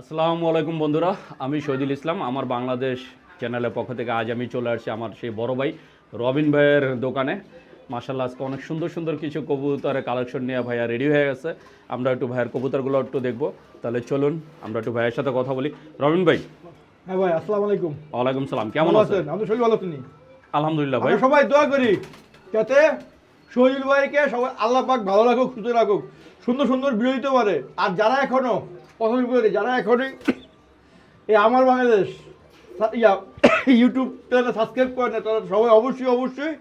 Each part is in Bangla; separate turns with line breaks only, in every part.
আসসালামু আলাইকুম বন্ধুরা আমি শহীদুল ইসলাম আমার বাংলাদেশ চ্যানেলের পক্ষ থেকে আজ আমি চলে আসছি আমার সেই বড় ভাই রবিন ভাইয়ের দোকানে। মার্শাল্লাহ আজকে অনেক সুন্দর সুন্দর কিছু কবুতরের কালেকশন নিয়ে ভাইয়া রেডি হয়ে গেছে। আমরা একটু ভাইয়ের কবুতরগুলো একটু দেখব। তাহলে চলুন আমরা একটু ভাইয়ের সাথে কথা বলি। রবিন ভাই।
হ্যাঁ ভাই আসসালামু আলাইকুম।
ওয়ালাইকুম সালাম কেমন আছেন?
আমি শরীর ভালো আছেন
আলহামদুলিল্লাহ ভাই।
আমরা সবাই দোয়া করি যাতে শহীদ ভাইকে সবাই আল্লাহ পাক ভালো রাখুক সুস্থ রাখুক সুন্দর সুন্দর দিতে পারে আর যারা এখনও পছন্দ করে যারা এখনই এই আমার বাংলাদেশ ইয়া ইউটিউব চ্যানেলটা সাবস্ক্রাইব করেন না, তারা সবাই অবশ্যই অবশ্যই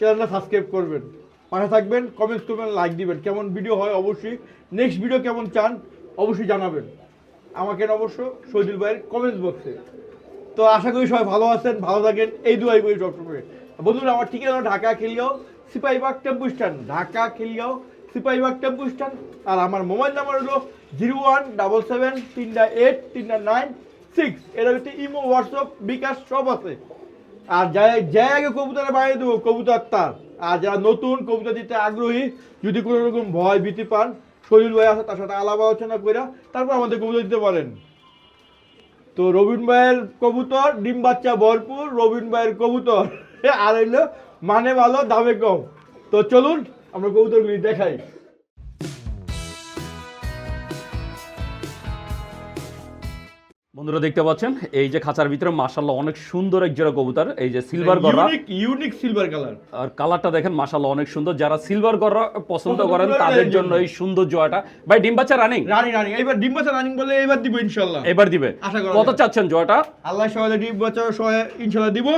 চ্যানেলটা সাবস্ক্রাইব করবেন। পাশে থাকবেন কমেন্টস করবেন লাইক দিবেন। কেমন ভিডিও হয় অবশ্যই নেক্সট ভিডিও কেমন চান অবশ্যই জানাবেন। আমাকে অবশ্য, শহীদুল ভাইয়ের কমেন্টস বক্সে তো আশা করি সবাই ভালো আছেন, ভালো থাকেন, এই দুয়াই করি সবসময়। বন্ধুরা, আমার ঠিকানা ঢাকা খেলিয়াও সিপাহীবাগ টেম্পু স্ট্যান্ড ঢাকা খেলিয়াও সিপাহীবাগ টেম্পু স্ট্যান্ড। আর আমার মোবাইল নাম্বার হলো জিরো ওয়ান ডাবল সেভেন তিনটা এইট তিনটা নাইন, সিক্স। এর হচ্ছে ইমো, হোয়াটসঅ্যাপ, বিকাশ সব আছে। আর যাই আগে কবুতরে বানিয়ে দেবো, কবুতর তার। আর যারা নতুন কবুতর দিতে আগ্রহী, যদি কোনো রকম ভয় ভীতি পান, শরীর ভাই আছে, তার সাথে আলাপ আলোচনা করে তারপর আমাদের কবুতর দিতে পারেন। তো রবিন ভাইয়ের কবুতর, ডিম বাচ্চা ভরপুর, রবিন ভাইয়ের কবুতর। আর হইল মানে ভালো, দামে কম। তো চলুন আমরা কবুতরগুলি দেখাই।
বন্ধুরা দেখতে পাচ্ছেন? এই যে খাঁচার ভিতরে মার্শাল্লাহ অনেক সুন্দর এক জোড়া কবুতর এই যে সিলভার গররা।
ইউনিক সিলভার কালার
আর কালারটা দেখেন মাশাল্লাহ অনেক সুন্দর। যারা সিলভার গররা পছন্দ করেন তাদের জন্য। এই সুন্দর জোয়াটা। ভাই ডিম বাচ্চা রানিং
রানি রানি এবার ডিম বাচ্চা রানিং বলে এবার দিব ইনশাল্লাহ
এবার দিবে। কত চাচ্ছেন জোয়াটা?
আল্লাহ সহায় ডিম বাচ্চা সহায় ইনশাল্লাহ দিব।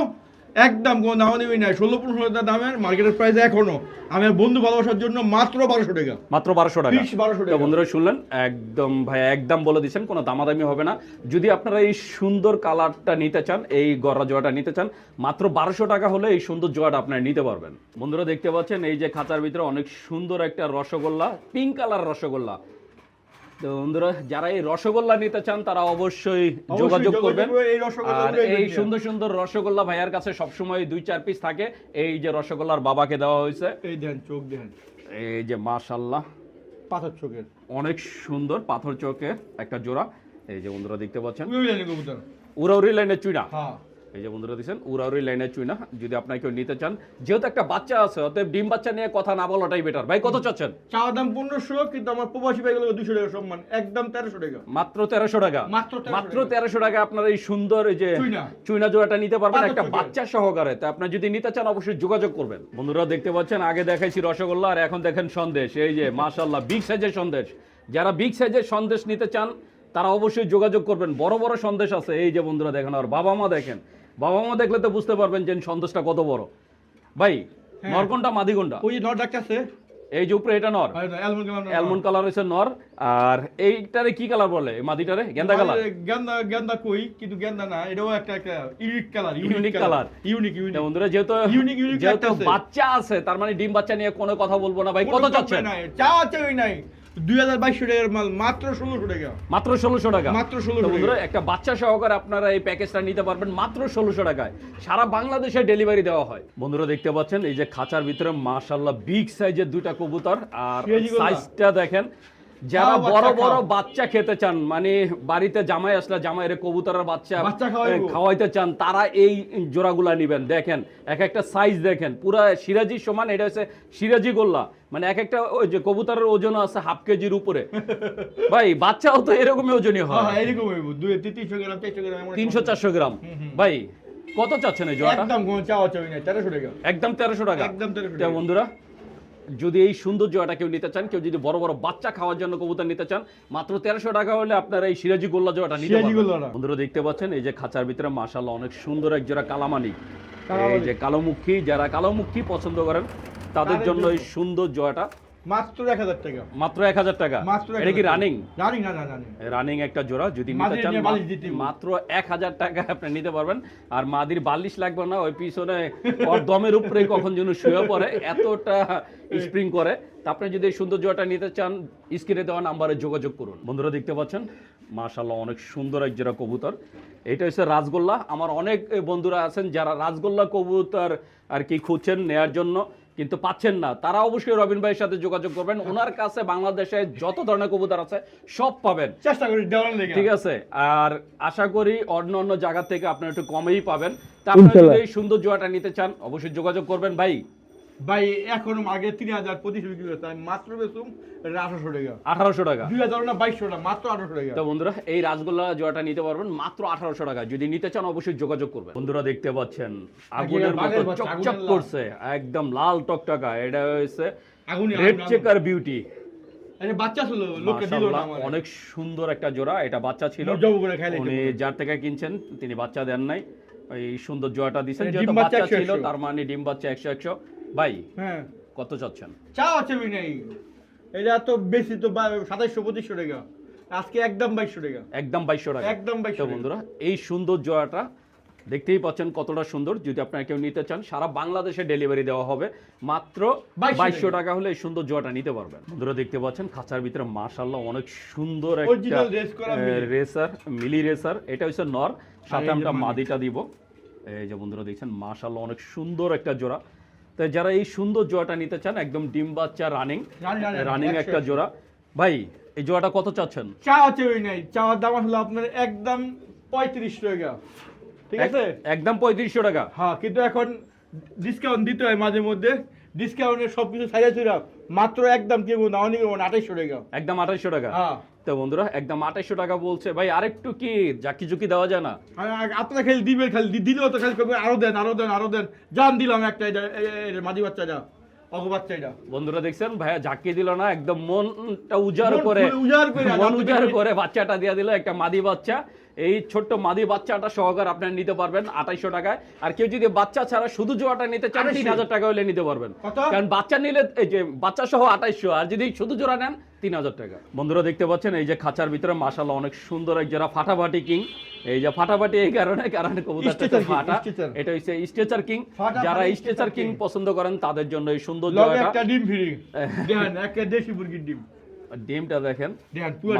একদম কোনো দাম দিবি না। ষোলো পনেরো হাজার দামের মার্কেটের প্রাইস এখনও। আমার বন্ধু ভালোবাসার জন্য মাত্র বারোশো টাকা।
মাত্র বারোশো টাকা।
1200 টাকা।
বন্ধুরা শুনলেন একদম ভাই একদম বলে দিচ্ছেন কোনো দামাদামি হবে না। যদি আপনারা এই সুন্দর কালারটা নিতে চান এই গররা জোয়াটা নিতে চান মাত্র বারোশো টাকা হলে এই সুন্দর জোয়াটা আপনারা নিতে পারবেন। বন্ধুরা দেখতে পাচ্ছেন এই যে খাঁচার ভিতরে অনেক সুন্দর একটা রসগোল্লা পিঙ্ক কালার রসগোল্লা। তো বন্ধুরা যারা এই রসগোল্লা নিতে চান তারা অবশ্যই যোগাযোগ করবেন। আর এই সুন্দর সুন্দর রসগোল্লা ভাইয়ার কাছে সবসময় দুই চার পিস থাকে। এই যে রসগোল্লার বাবাকে দেওয়া হয়েছে।
এই দেন চোখ দেন।
এই যে মাশাল্লাহ
পাথর চোখের।
অনেক সুন্দর পাথর চোখের একটা জোড়া। এই যে বন্ধুরা দেখতে পাচ্ছেন। উরাউরি লাইনের চুইনা
হ্যাঁ।
এই যে বন্ধুরা দিচ্ছেন উরাউরি লাইনের চুইনা যদি আপনাকে কেউ নিতে চান। যেহেতু একটা বাচ্চা আছে অতএব ডিম বাচ্চা নিয়ে কথা না বলাটাই বেটার ভাই কত চাচ্ছেন?
চাওয়ার দাম পনেরোশো কিন্তু আমার প্রবাসী ভাই দুশো টাকা সম্মান। একদম তেরোশো টাকা।
মাত্র তেরোশো টাকা?
মাত্র
তেরোশো টাকা। আপনার এই সুন্দর এই যে।
চুইনা।
জোড়াটা নিতে পারবেন একটা বাচ্চা সহকারে। তা আপনার যদি নিতে চান অবশ্যই যোগাযোগ করবেন। বন্ধুরা দেখতে পাচ্ছেন আগে দেখাইছি রসগোল্লা আর এখন দেখেন সন্দেশ। এই যে মাশাল্লাহ বিগ সাইজের সন্দেশ। যারা বিগ সাইজের সন্দেশ নিতে চান তারা অবশ্যই যোগাযোগ করবেন। বড় বড় সন্দেশ আছে। এই যে বন্ধুরা দেখেন আর বাবা মা দেখেন বাবা মা দেখলে তো বুঝতে পারবেন যে সন্দেশটা কত বড়। ভাই
হ্যাঁ।
নরকনটা মাদিগন্ডা
ওই যে নর ডাকতেছে
এই যে উপরে এটা নর।
অ্যালমন্ড কালার
হচ্ছে নর। আর এইটারে কি কালার বলে? মাদিটারে? গেন্দা কালার?
গেন্দা গেন্দা কই? কিন্তু গেন্দা না এটাও একটা একটা unique colour
Unique colour।
Unique unique.
বন্ধুরা যেহেতু
Unique, unique
যেহেতু। বাচ্চা আছে তার মানে ডিম বাচ্চা নিয়ে কোনো কথা বলব না। ভাই কত চাচ্ছেন?
চাওয়া চাই নাই। দুই হাজার বাইশশো টাকার মাল মাত্র ষোলোশো টাকা।
মাত্র ষোলোশো টাকা?
মাত্র 1600
বন্ধুরা একটা বাচ্চা সহকারে আপনারা এই প্যাকেজটা নিতে পারবেন মাত্র ষোলোশো টাকায়। সারা বাংলাদেশে ডেলিভারি দেওয়া হয়। বন্ধুরা দেখতে পাচ্ছেন এই যে খাঁচার ভিতরে মাশাল্লাহ বিগ সাইজের দুইটা কবুতর। আর
সিরাজি গোল্লা।
সাইজটা দেখেন যারা বড় বড় বাচ্চা খেতে চান মানে বাড়িতে জামাই আসলে জামাইরে কবুতরের বাচ্চা খাওয়াইতে চান তারা এই জোড়াগুলা নিবেন। দেখেন এক একটা সাইজ দেখেন পুরা সিরাজি সমান এটা হচ্ছে সিরাজি গোল্লা। মানে এক একটা ওই যে কবুতরের ওজন আছে হাফ কেজির উপরে। ভাই বাচ্চাও তো এরকমই ওজনই
হ্যাঁ।
হয়
তিনশো গ্রাম চারশো গ্রাম
তিনশো চারশো গ্রাম। ভাই কত চাচ্ছেন এই জোড়াটা?
একদম কোনো চাওয়া চাই নাই তেরোশো টাকা।
একদম তেরোশো টাকা।
একদম 1300 টাকা।
বন্ধুরা যদি এই সুন্দর জোড়াটা কেউ নিতে চান কেউ যদি বড় বড় বাচ্চা খাওয়ার জন্য কবুতর নিতে চান মাত্র তেরোশো টাকা হলে আপনারা এই সিরাজি গোল্লা জোয়াটা নিতে। বন্ধুরা দেখতে পাচ্ছেন এই যে খাঁচার ভিতরে মাসাল্লাহ অনেক সুন্দর এক জোড়া কালামানি এই। যে কালোমুখী যারা কালোমুখী পছন্দ করেন তাদের জন্য এই। সুন্দর জোড়াটা
মাত্র এক হাজার টাকা।
মাত্র এক হাজার টাকা? এটা কি রানিং
রানিং না না রানিং
রানিং একটা জোড়া যদি নিতে চান
নিয়ে
মা-
বালিশ দিতে হবে।
মাত্র এক হাজার টাকা আপনি নিতে পারবেন। আর মাদির বালিশ লাগবে না ওই পিছনে ওর দমের উপরে কখন যেন শুয়ে পড়ে এতটা স্প্রিং করে। আপনি যদি সুন্দর জোড়াটা নিতে চান স্ক্রিনে দেওয়া নাম্বারে যোগাযোগ করুন। বন্ধুরা দেখতে পাচ্ছেন মাশাল্লাহ অনেক সুন্দর এক জোড়া কবুতর। এটা হচ্ছে রাজগোল্লা। আমার অনেক বন্ধুরা আছেন যারা রাজগোল্লা কবুতর আর কি খুঁজছেন নেয়ার জন্য। কিন্তু পাচ্ছেন না। তারা অবশ্যই রবিন ভাইয়ের সাথে যোগাযোগ করবেন। ওনার কাছে বাংলাদেশে যত ধরনের কবুতর আছে সব পাবেন।
চেষ্টা করি
ঠিক আছে? আর আশা করি অন্য অন্য জায়গা থেকে আপনারা একটু কমেই পাবেন। তা আপনারা যদি। এই সুন্দর জোয়াটা নিতে চান অবশ্যই যোগাযোগ করবেন ভাই।
ভাই এখন আগে তিন হাজার পঁচিশ বিক্রি করতে আমি মাত্র বেসুম আঠারোশো টাকা।
আঠারোশো টাকা।
দুই হাজার না বাইশশো টাকা মাত্র আঠারোশো টাকা।
তো বন্ধুরা এই রাসগোল্লা জোয়াটা নিতে পারবেন মাত্র আঠারোশো টাকা। যদি নিতে চান অবশ্যই যোগাযোগ করবেন। বন্ধুরা দেখতে পাচ্ছেন আগুনের মতো চকচক করছে একদম লাল টকটকা। এটা
আগুনে
রেড চেকার বিউটি
বাচ্চা ছিল লোকে দিল না
অনেক সুন্দর একটা জোড়া এটা বাচ্চা ছিল। উনি যার থেকে কিনছেন তিনি বাচ্চা দেন নাই। এই সুন্দর জোড়াটা দিচ্ছেন যেহেতু
বাচ্চা
বাচ্চা
100
ছিল তার মানে ডিম বাচ্চা একশো একশো। ভাই
হ্যাঁ।
কত চাচ্ছেন?
চা আছে বি নেই এটা তো বেশি তো সাতাইশশো পঁচিশশো টাকা। আজকে একদম বাইশশো টাকা।
একদম বাইশশো টাকা।
একদম
তো
2200 টাকা।
বন্ধুরা এই সুন্দর জোড়াটা দেখতেই পাচ্ছেন কতটা সুন্দর। যদি আপনারা কেউ নিতে চান সারা বাংলাদেশে ডেলিভারি দেওয়া হবে। মাত্র
2200
বাইশশো টাকা। হলে এই সুন্দর জোড়াটা নিতে পারবেন। বন্ধুরা দেখতে পাচ্ছেন খাঁচার ভিতরে মাশাল্লাহ অনেক সুন্দর একটা রেসার মিলি রেসার এটা হচ্ছে নর। সাথে আমরা মাদিটা দিব। এই যে বন্ধুরা দেখছেন মাশাল্লাহ অনেক সুন্দর একটা জোড়া। তো যারা এই সুন্দর জোড়াটা নিতে চান একদম ডিম বাচ্চা রানিং রানিং একটা জোড়া। ভাই এই জোড়াটা কত চাচ্ছেন?
চা ওই নাই। চাওয়ার দাম হলো আপনার একদম পঁয়ত্রিশ টাকা। ঠিক আছে?
একদম পঁয়ত্রিশশো টাকা।
হ্যাঁ কিন্তু এখন ডিসকাউন্ট দিতে হয় মাঝে মধ্যে। ডিসকাউন্টের সব কিছু সাইডে ছিল মাত্র একদম কি না অনেক আঠাইশশো টাকা।
একদম আঠাইশশো টাকা?
হ্যাঁ।
তো বন্ধুরা একদম আঠাইশশো টাকা বলছে। ভাই আরেকটু কি জাকি জুকি দেওয়া যায় না?
আপনারা খালি দিবে খালি দিলেও তো খালি করবে আরও দেন আরও দেন আরও দেন। জান দিলাম একটা মাঝি অগ বাচ্চাটা।
বন্ধুরা দেখছেন ভাইয়া জাকি দিল না একদম মনটা উজাড়
মন
করে
উজাড় করে,
মন উজাড় করে বাচ্চাটা দিয়ে দিল একটা মাদি বাচ্চা। এই ছোট্ট মাদি বাচ্চাটা সহকার আপনারা নিতে পারবেন আঠাইশো টাকায়। আর কেউ যদি বাচ্চা ছাড়া শুধু জোড়াটা নিতে চান তিন
2800
হাজার টাকা হলে নিতে পারবেন। কারণ বাচ্চা নিলে এই যে বাচ্চা সহ আঠাইশো আর যদি শুধু জোড়া নেন তিন হাজার টাকা। বন্ধুরা দেখতে পাচ্ছেন এই যে খাঁচার ভিতরে মাসাল্লাহ অনেক সুন্দর এক জোড়া ফাটাফাটি কিং। এই যে ফাটাফাটি এই কারণে কারণ কবুতরটা ফাটা। এটা হচ্ছে স্ট্রেচার কিং। যারা স্ট্রেচার কিং পছন্দ করেন তাদের জন্য এই সুন্দর জোড়াটা।
একটা ডিম ফ্রি দেখেন একটা দেশি মুরগির ডিম।
ডিমটা দেখেন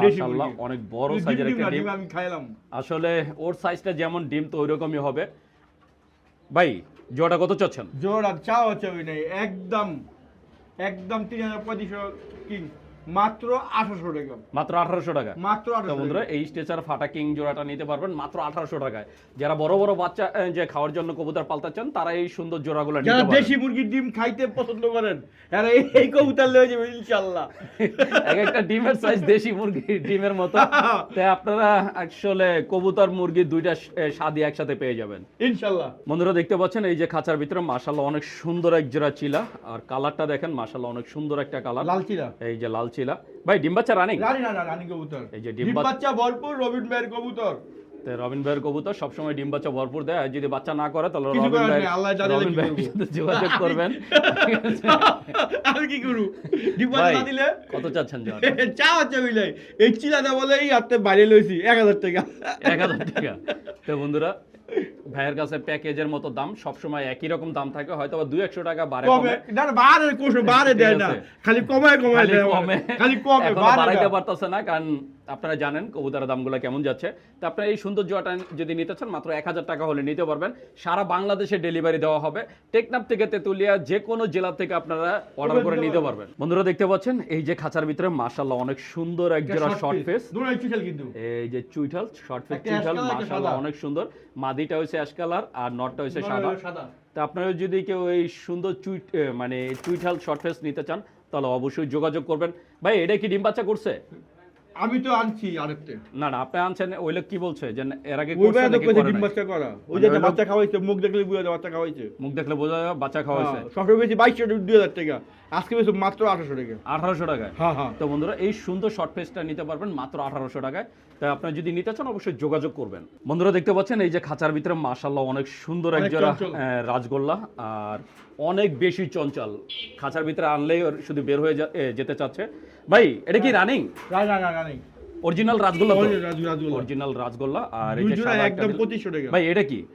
মাশাআল্লাহ, অনেক বড় সাইজের একটা ডিম
আমি খাইলাম।
আসলে ওর সাইজটা যেমন ডিম তো ওইরকমই হবে। ভাই জোড়া কত চাচ্ছেন?
জোড়া চাও হচ্ছে নাই নেই একদম একদম তিন হাজার পঁয়ত্রিশ কিং। মাত্র আঠারোশো টাকা।
মাত্র আঠারোশো টাকা।
মাত্র
তো
আঠারোশো
বন্ধুরা এই স্টেচার ফাটা কিং জোড়াটা নিতে পারবেন মাত্র আঠারোশো টাকায়। যারা বড় বড় বাচ্চা যে খাওয়ার জন্য কবুতর পালতে চান তারা এই সুন্দর জোড়াগুলো নিতে পারেন
দেশি মুরগির ডিম খাইতে পছন্দ করেন এরা এই- এই কবুতর লয়ে যাবে ইনশাল্লাহ
এক একটা ডিমের সাইজ দেশি মুরগির ডিমের মতো। তাই আপনারা আসলে কবুতর মুরগি দুইটা স্বাদই একসাথে পেয়ে যাবেন। বন্ধুরা দেখতে পাচ্ছেন এই যে খাঁচার ভিতরে মাশাল্লাহ অনেক সুন্দর এক জোড়া চিলা। আর কালারটা দেখেন মাশাল্লাহ অনেক সুন্দর একটা কালার
লাল চিরা
এই যে লাল চিলা ভাই ডিম বাচ্চা রানিং
রানী না রানী কবুতর।
এই যে ডিম বাচ্চা-
ভরপুর রবিন ভাইয়ের কবুতর।
তো রবিন ভাইয়ের কবুতর সবসময় ডিম বাচ্চা ভরপুর দেয় আর যদি বাচ্চা না করে তাহলে রবিন ভাই
নেই, আল্লাহ জানে
রবিন ভাইয়ের সাথে যোগাযোগ করবেন।
আমি কি করু ডিম বাচ্চা না দিলে
কত চাচ্ছেন জন
চা হচ্ছে বুঝলে। এই চিলাটা বলে এই হাতে বাইরে লইছি এক হাজার টাকা।
এক হাজার টাকা। তো বন্ধুরা ভাইয়ের কাছে প্যাকেজের মতো দাম সবসময় একই রকম দাম থাকে হয়তো বা দুই একশো টাকা বাড়ে
কমে। না বারে কোশো বারে দেয় না। খালি কমায় কমায় দেয়।
কমে।
খালি কমে
বাড়াইতে। পারতেছে না কারণ আপনারা জানেন কবুতরের দামগুলো কেমন যাচ্ছে। তো আপনারা এই সুন্দর জোয়াটা যদি নিতে চান মাত্র এক হাজার টাকা হলে নিতে পারবেন। সারা বাংলাদেশে ডেলিভারি দেওয়া হবে। টেকনাফ থেকে তেতুলিয়া যে কোনো জেলা থেকে আপনারা অর্ডার করে নিতে পারবেন। বন্ধুরা দেখতে পাচ্ছেন এই যে খাঁচার ভিতরে মাশাল্লাহ অনেক সুন্দর এক জোড়া শর্ট ফেস এই যে চুইঠাল শর্ট ফেস চুইঠাল মাশাল্লাহ অনেক সুন্দর। মাদিটা হচ্ছে অ্যাশ কালার আর নটটা হচ্ছে সাদা। তা আপনারা যদি কেউ এই সুন্দর চুইট মানে চুইঠাল শর্ট ফেস নিতে চান তাহলে অবশ্যই যোগাযোগ করবেন। ভাই এটা কি ডিম বাচ্চা করছে?
আমি তো আনছি আরেকটা।
না না আপনি আনছেন ওই লোক কি বলছে? যে এর আগে
ওই তো কইছে ডিম বাচ্চা করা। ওই
মানে
যে বাচ্চা খাওয়াইছে মুখ দেখলে বুঝে যায় বাচ্চা খাওয়াইছে।
মুখ দেখলে বোঝা যাবে বাচ্চা খাওয়া হয়েছে
হ্যাঁ, সবসময় বেশি বাইশশো দুই হাজার টাকা। আজকে বেশি মাত্র আঠারোশো টাকা।
আঠারোশো টাকায়?
হ্যাঁ হ্যাঁ।
তো বন্ধুরা এই সুন্দর শর্ট ফেসটা নিতে পারবেন মাত্র আঠারোশো টাকায়। তাই আপনারা যদি নিতে চান অবশ্যই যোগাযোগ করবেন। বন্ধুরা দেখতে পাচ্ছেন এই যে খাঁচার ভিতরে মাশাল্লাহ অনেক সুন্দর এক
অনেক
জোড়া আহ, রাজগোল্লা। আর অনেক বেশি চঞ্চল। খাঁচার ভিতরে আনলেই ওর শুধু বের হয়ে যেতে চাচ্ছে। ভাই এটা কি রানিং?
না না না না নেই
অরিজিনাল রাজগোল্লা। অরিজিনাল রাজগোল্লা আর এই যে
একদম
দিল-
পঁচিশশো টাকা।
ভাই এটা কি?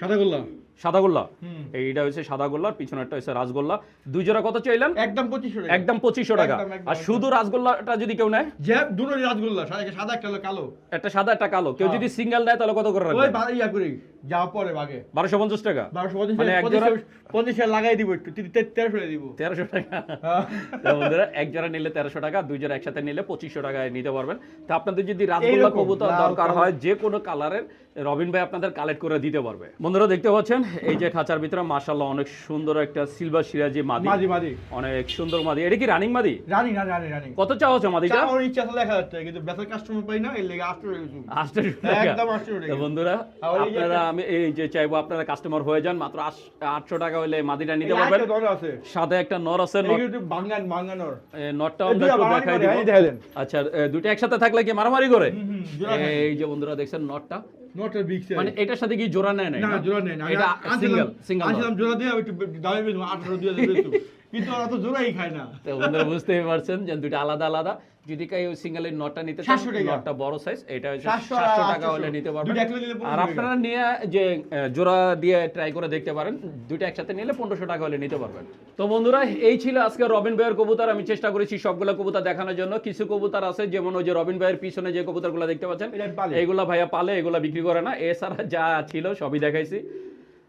সাদা গোল্লা।
সাদা গোল্লা? এইটা হচ্ছে সাদা গোল্লা পিছনেরটা হচ্ছে রাসগোল্লা দুই জোড়া কত চাইলেন?
একদম পঁচিশশো
একদম পঁচিশশো টাকা। আর শুধু রাসগোল্লাটা যদি কেউ নেয়?
যে দুটো রাজগোল্লা সাদা একটা কালো।
একটা সাদা একটা কালো। কেউ
হ্যাঁ।
যদি সিঙ্গেল নেয় তাহলে কত করে
ওই যা পরে
বারোশো পঞ্চাশ টাকা?
বারোশো পঁচিশ
মানে এক জোড়া
লাগাই দিব একটু দিব।
টাকা?
হ্যাঁ।
বন্ধুরা এক জোড়া নিলে টাকা দুই জোড়া একসাথে নিলে টাকায় নিতে পারবেন। তো আপনাদের যদি রাসগোল্লা কবুতর দরকার হয় যে কোনো কালারের রবিন ভাই আপনাদের কালেক্ট করে দিতে পারবে। বন্ধুরা দেখতে পাচ্ছেন? এই যে খাঁচার ভিতরে মাশাল্লাহ অনেক সুন্দর একটা সিলভার সিরাজি মাদি।
মাদি মাদি।
অনেক সুন্দর মাদি। এটা কি রানিং মাদি?
রানি রানি রানি রানি
কত চাওয়া হচ্ছে মাদিটা?
আমার ইচ্ছা টাকা কিন্তু কাস্টমার পাই না এর লেগে টাকা। একদম টাকা।
বন্ধুরা আপনারা আমি এই যে চাইব আপনারা কাস্টমার হয়ে যান মাত্র আটশো টাকা হলে মাদিটা নিতে পারবেন। সাথে একটা নর আছে নটটা দেখাই দিব। আচ্ছা দুটো দুইটা একসাথে থাকলে কি মারামারি করে। এই যে বন্ধুরা দেখছেন নটটা
নটের বিগ সাইজ
মানে এটার সাথে কি জোড়া নেয়
না
না?
জোড়া নেই না।
এটা সিঙ্গেল সিঙ্গেল
আনছিলাম জোড়া দিয়ে আমি একটু দামে বেচবো আঠারো দুই হাজার বেচবো। কিন্তু ওরা তো জোড়াই খায় না।
তো বন্ধুরা বুঝতেই পারছেন যে দুইটা আলাদা আলাদা। যদি কেউ সিঙ্গেলের নটটা নিতে চান নটটা বড় সাইজ এটা হচ্ছে
700
টাকা হলে নিতে পারবেন। আর আপনারা নিয়ে যে জোড়া দিয়ে ট্রাই করে দেখতে পারেন দুইটা একসাথে নিলে পনেরোশো টাকা হলে নিতে পারবেন। তো বন্ধুরা এই ছিল আজকে রবিন ভাইয়ের কবুতর। আমি চেষ্টা করেছি সবগুলো কবুতর দেখানোর জন্য। কিছু কবুতর আছে যেমন ওই যে রবিন ভাইয়ের পিছনে যে কবুতরগুলো দেখতে পাচ্ছেন। এইগুলা ভাইয়া পালে এগুলা বিক্রি করে না এছাড়া যা ছিল সবই দেখাইছি।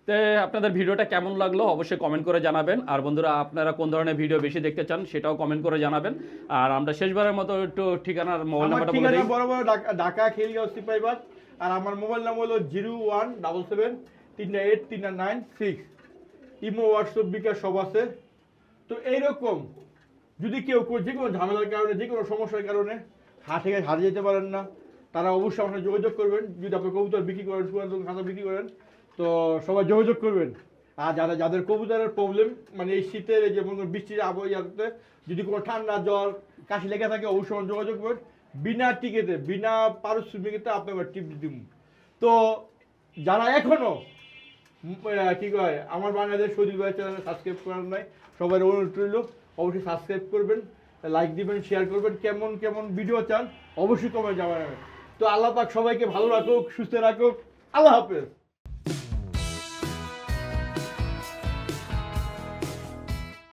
তো আপনাদের ভিডিওটা কেমন লাগল অবশ্যই কমেন্ট করে জানাবেন। আর বন্ধুরা আপনারা কোন ধরনের ভিডিও বেশি দেখতে চান সেটাও কমেন্ট করে জানাবেন। আর আমরা শেষবারের মতো একটু ঠিকানার মোবাইল নাম্বারটা বলে
ঠিকানা
দিই।
বড় বড় ঢাকা- খিলগাঁও সিপাইবাগ। আর আমার মোবাইল নাম্বার হলো জিরো ওয়ান ডাবল সেভেন তিনটা এইট তিনটা nine six. Imo WhatsApp bKash সব আছে। তো এইরকম যদি কেউ যে কোনো ঝামেলার কারণে যে কোনো সমস্যার কারণে হাটে হারিয়ে যেতে পারেন না তারা অবশ্যই আমার যোগাযোগ করবেন। যদি আপনি কবুতর বিক্রি করেন সুয়ান খাতা বিক্রি করেন, তো সবাই যোগাযোগ করবেন। আর যারা, যাদের কবুতরের প্রবলেম মানে এই শীতের এই যে বৃষ্টির আবহাওয়াতে যদি কোনো ঠান্ডা জ্বর, কাশি লেগে থাকে, অবশ্যই যোগাযোগ করবেন। বিনা টিকেতে বিনা পারিশ্রমিকতে আপনাকে টিপ দিব। তো যারা এখনও কি কয়, আমার বাংলাদেশ সৌদি ভাই চ্যানেলে সাবস্ক্রাইব করার নাই সবাই অনুরোধ রইল, অবশ্যই সাবস্ক্রাইব করবেন লাইক দিবেন শেয়ার করবেন। কেমন কেমন ভিডিও চান, অবশ্যই কমে জানাবেন। তো আল্লাহ পাক সবাইকে ভালো রাখুক সুস্থ রাখুক। আল্লাহ হাফেজ।